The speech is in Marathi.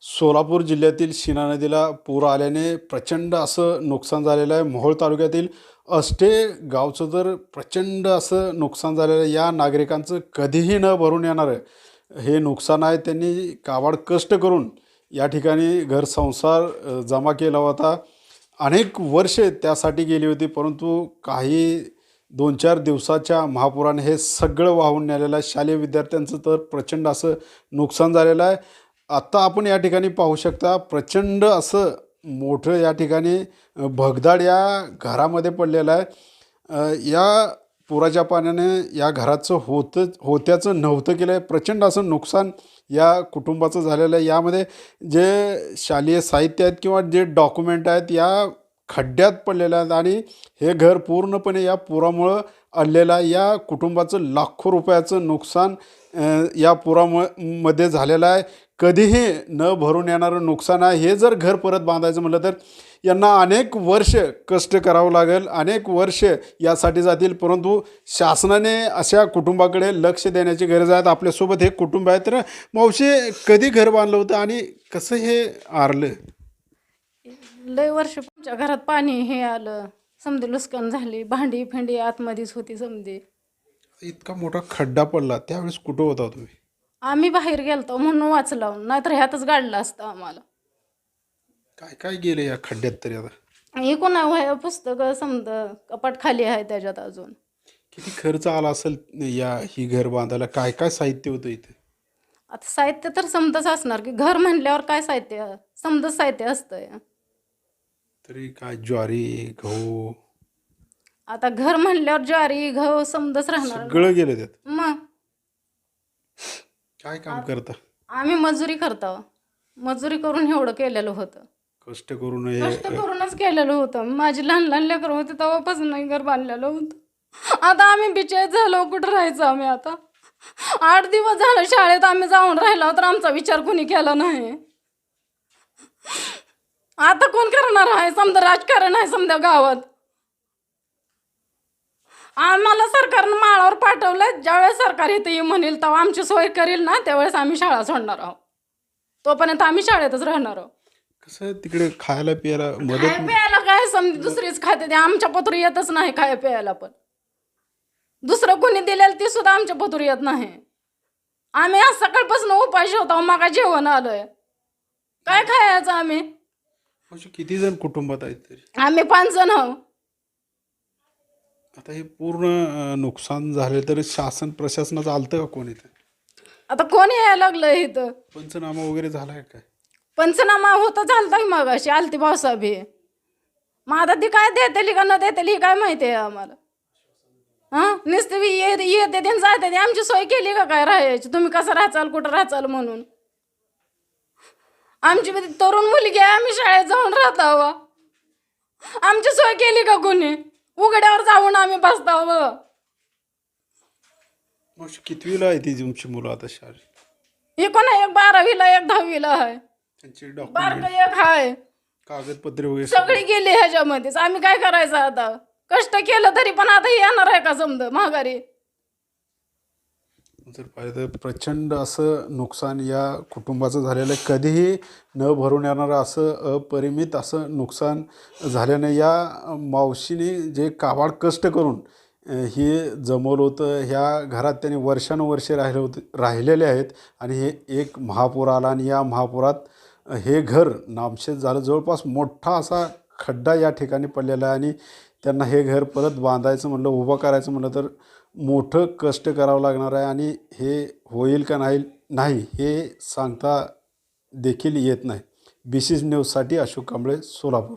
सोलापूर जिल्ह्यातील शिना नदीला पूर आल्याने प्रचंड असं नुकसान झालेलं आहे. मोहोळ तालुक्यातील अष्टे गावचं तर प्रचंड असं नुकसान झालेलं आहे. या नागरिकांचं कधीही न भरून येणारं हे नुकसान आहे. त्यांनी काबाड कष्ट करून या ठिकाणी घर संसार जमा केला होता. अनेक वर्षे त्यासाठी गेली होती परंतु काही दोन चार दिवसाच्या महापुराने हे सगळं वाहून नेलेलं आहे. शालेय विद्यार्थ्यांचं तर प्रचंड असं नुकसान झालेलं आहे. आत्ता आपण या ठिकाणी पाहू शकता प्रचंड असं मोठं या ठिकाणी भगदाड या घरामध्ये पडलेलं आहे. या पुराच्या पाण्याने या घराचं होतं होत्याचं नव्हतं केलं आहे प्रचंड असं नुकसान या कुटुंबाचं झालेलं आहे. यामध्ये जे शालेय साहित्य आहेत किंवा जे डॉक्युमेंट आहेत या खड्ड्यात पडलेल्या आहेत आणि हे घर पूर्णपणे या पुरामुळं आलेलं आहे. या कुटुंबाचं लाखो रुपयाचं नुकसान या पुरामुळे मध्ये झालेलं आहे. कधीही न भरून येणारं नुकसान आहे. हे जर घर परत बांधायचं म्हटलं तर यांना अनेक वर्ष कष्ट करावं लागेल. अनेक वर्ष यासाठी जातील. परंतु शासनाने अशा कुटुंबाकडे लक्ष देण्याची गरज आहे. आपल्यासोबत हे कुटुंब आहे. तर मावशी कधी घर बांधलं होतं आणि कसं हे आरलं? लय वर्ष आमच्या घरात पाणी हे आलं. समधी लुस्कान झाली भांडी फिंडी आतमध्येच होती समधी इतका मोठा खड्डा पडला. त्यावेळेस कुठं होता तुम्ही? आम्ही बाहेर गेलतो म्हणून वाचलं. नाहीतर ह्यातच गाडलं असतं आम्हाला. काय काय गेलं या खड्ड्यात तरी आता? एकूण वह्या पुस्तकं समज कपाट खाली आहे त्याच्यात अजून. किती खर्च आला असेल या ही घर बांधायला? काय काय साहित्य होतं इथे? आता साहित्य तर समजच असणार की घर म्हणल्यावर काय साहित्य? समजच साहित्य असतंय. तरी काय ज्वारी गहू? आता घर म्हणल्यावर ज्वारी गहू समजच राहणार. सगळं गेलं त्यात. मग? काय काम करता? आम्ही मजुरी करतो. मजुरी करून एवढं केलेलं होतं. कष्ट करून हे कष्ट करूनच केलेलं होतं. माझी लहान लहान लेकरं होती तेव्हापासून नाही घर बांधलेलं होतं. आता आम्ही बिचार झालो कुठं राहायचं आम्ही आता? आठ दिवस झालं शाळेत आम्ही जाऊन राहिलो तर आमचा विचार कोणी केला नाही. आता कोण करणार आहे? समजा राजकारण आहे समजा गावात. आम्हाला सरकारनं माळावर पाठवलं ज्यावेळेस सरकार इथं ये म्हणेल तेव्हा आमची सोय करेल ना. त्यावेळेस आम्ही शाळा सोडणार आहोत. तोपर्यंत आम्ही शाळेतच राहणार आहोत. कसं तिकडे खायला प्यायला खाय मदत प्यायला काय समज दुसरीच खाते ते. आमच्या पत्र येतच नाही खाय प्यायला पण. दुसरं कोणी दिलेलं ते सुद्धा आमच्या पत्र येत नाही. आम्ही आज सकाळपासून उपाशी होतो मग जेवण आलोय. काय खायचं आम्ही? अशी किती जण कुटुंबात आहेत तरी? आम्ही पाच जण आहो आता हे पूर्ण अं, नुकसान झाले तर शासन प्रशासनाचं आलतं का कोण इथं? आता कोण यायला लागलं इथं? पंचनामा वगैरे झालाय काय? पंचनामा होता चालता की मग अशी आलती भाऊसाहेब हे. मग आता ती काय देतेली का न देतेली हे काय माहिती आहे आम्हाला? हां? नुसतं बी ये येते ते जाते ते. आमची सोय केली का काय राहायची? तुम्ही कसं राहचाल कुठं राहचाल म्हणून? आमची बी तरुण मुलगी आहे आम्ही शाळेत जाऊन राहत हवं आमची सोय केली का कोणी? उघड्यावर जाऊन आम्ही बसतो हवं मग कितवीला आहे ती तुमची मुलं आता शाळेत? हे कोण आहे? एक बारावीला एक दहावीला आहे. त्यांची डॉक्युमेंट एक आहे. कागदपत्रे वगैरे सगळी गेली ह्याच्यामध्येच. आम्ही काय करायचं आता? कष्ट केलं तरी पण आता येणार आहे का समज माघारी? जर पाहिजे तर प्रचंड असं नुकसान या कुटुंबाचं झालेलं आहे. कधीही न भरून येणारं असं अपरिमित असं नुकसान झाल्याने या मावशीने जे कावाड कष्ट करून हे जमवलं होतं ह्या घरात त्यांनी वर्षानुवर्षे राहिले होते राहिलेले आहेत आणि हे एक महापूर आला आणि या महापुरात हे घर नामशेष झालं. जवळपास मोठा असा खड्डा या ठिकाणी पडलेला आहे आणि त्यांना हे घर परत बांधायचं म्हणलं उभं करायचं म्हणलं तर मोठं कष्ट करावं लागणार आहे आणि हे होईल का नाही नाही हे सांगता देखील येत नाही. बी सी न्यूजसाठी अशोक कांबळे सोलापूर.